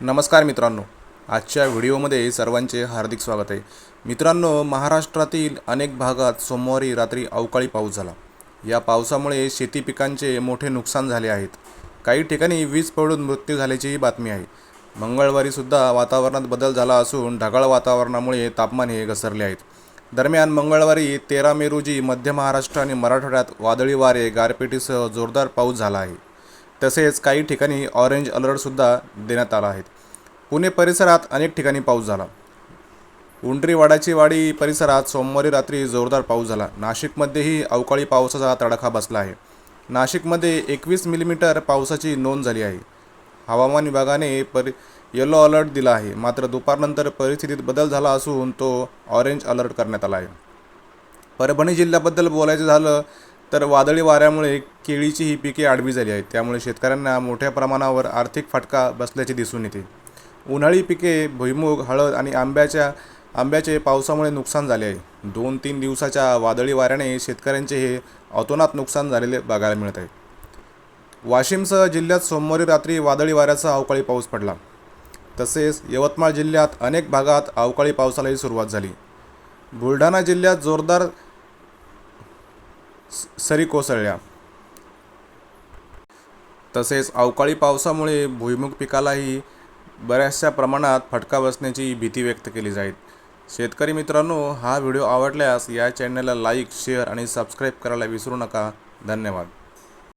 नमस्कार मित्रांनो. आजच्या व्हिडिओमध्ये सर्वांचे हार्दिक स्वागत आहे. मित्रांनो महाराष्ट्रातील अनेक भागात सोमवारी रात्री अवकाळी पाऊस झाला. या पावसामुळे शेती पिकांचे मोठे नुकसान झाले आहेत. काही ठिकाणी वीज पडून मृत्यू झाल्याचीही बातमी आहे. मंगळवारीसुद्धा वातावरणात बदल झाला असून ढगाळ वातावरणामुळे तापमान हे घसरले आहेत दरम्यान मंगळवारी तेरा मे रोजी मध्य महाराष्ट्र आणि मराठवाड्यात वादळी वारे गारपिटीसह जोरदार पाऊस झाला आहे. तसेच काही ठिकाणी ऑरेंज अलर्टसुद्धा देण्यात आला आहे. पुणे परिसरात अनेक ठिकाणी पाऊस झाला. उंडरी वाडाची वाडी परिसरात सोमवारी रात्री जोरदार पाऊस झाला. नाशिकमध्येही अवकाळी पावसाचा तडाखा बसला आहे. नाशिकमध्ये एकवीस मिलीमीटर पावसाची नोंद झाली आहे. हवामान विभागाने परि येलो अलर्ट दिला आहे. मात्र दुपारनंतर परिस्थितीत बदल झाला असून तो ऑरेंज अलर्ट करण्यात आला आहे. परभणी जिल्ह्याबद्दल बोलायचं झालं तर वादळी वाऱ्यामुळे केळीची ही पिके आडवी झाली आहेत. त्यामुळे शेतकऱ्यांना मोठ्या प्रमाणावर आर्थिक फटका बसल्याचे दिसून येते. उन्हाळी पिके भुईमूग हळद आणि आंब्याच्या आंब्याचे पावसामुळे नुकसान झाले आहे. दोन तीन दिवसाच्या वादळी वाऱ्याने शेतकऱ्यांचे हे अतोनात नुकसान झालेले बघायला मिळत आहे. वाशिमसह जिल्ह्यात सोमवारी रात्री वादळी वाऱ्याचा अवकाळी पाऊस पडला. तसेच यवतमाळ जिल्ह्यात अनेक भागात अवकाळी पावसालाही सुरुवात झाली. बुलढाणा जिल्ह्यात जोरदार सरी कोसळल्या. तसेच अवकाळी पावसामुळे भुईमुग पिकालाही बऱ्याचशा प्रमाणात फटका बसण्याची भीती व्यक्त केली जाईल. शेतकरी मित्रांनो हा व्हिडिओ आवडल्यास या चॅनलला लाईक शेअर आणि सबस्क्राईब करायला विसरू नका. धन्यवाद.